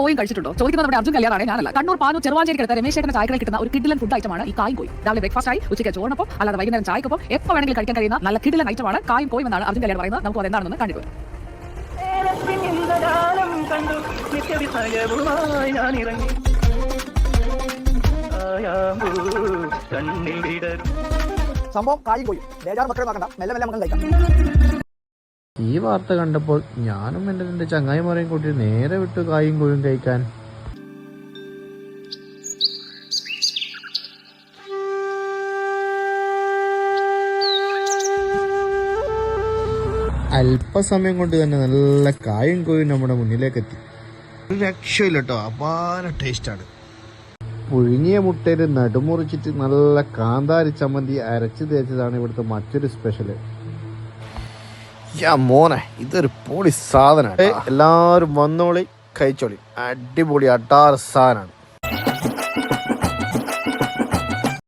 കോയും കഴിച്ചിട്ടുണ്ടോ? ചോദിക്കുന്നത് നമ്മുടെ അർജുൻ കല്യാണാണ് ഞാനല്ല. കണ്ണൂർ പാനൂർ ചെറുവാഞ്ചേരി കിടത്ത രമേശ് ചേട്ടന്റെ ചായക്കടയിൽ കിട്ടുന്ന ഒരു കിഡിലൻ ഫുഡ് ഐറ്റമാണ് ഈ കായും കോയും. രാവിലെ ബ്രേക്ക്ഫാസ്റ്റ് ആയി ഉച്ചയ്ക്ക് ചോറിനൊപ്പം അല്ലാതെ വൈകുന്നേരം ചായക്കൊപ്പം എപ്പോൾ വേണമെങ്കിലും കഴിക്കാൻ കഴിയുന്ന നല്ല കിഡിലൻ ഐറ്റമാണ് കായും കോയും എന്നാണ് അർജുൻ കല്യാണം പറയുന്നത്. നമുക്ക് അതെന്താണെന്ന് കണ്ടിട്ട് കണ്ടു. നിത്യവിസയവുമായി ഞാൻ ഇറങ്ങി കണ്ണിൽ വിടരും സംഭവം കായും കോയും. ബേജാർ മക്കളെ നോക്കണ്ട. മെല്ലെ മെല്ലെ മക്കൾ കഴിക്കാം. ഈ വാർത്ത കണ്ടപ്പോൾ ഞാനും എന്റെ രണ്ട് ചങ്ങായിമാരെയും കൂട്ടി നേരെ വിട്ടു കായും കോയും കഴിക്കാൻ. അല്പസമയം കൊണ്ട് തന്നെ നല്ല കായും കോയും നമ്മുടെ മുന്നിലേക്ക് എത്തി ഒരു രക്ഷയില്ല കേട്ടോ അപാര ടേസ്റ്റാണ്. പുഴുങ്ങിയ മുട്ടയിൽ നടുമുറിച്ചിട്ട് നല്ല കാന്താരി ചമ്മന്തി അരച്ച് തേച്ചതാണ് ഇവിടുത്തെ മറ്റൊരു സ്പെഷ്യൽ. മോനെ ഇതൊരു പൊളി സാധനമാണ് എല്ലാവരും വന്നോളി കഴിച്ചോളി. അടിപൊളി അട്ടാറ് സാധനമാണ്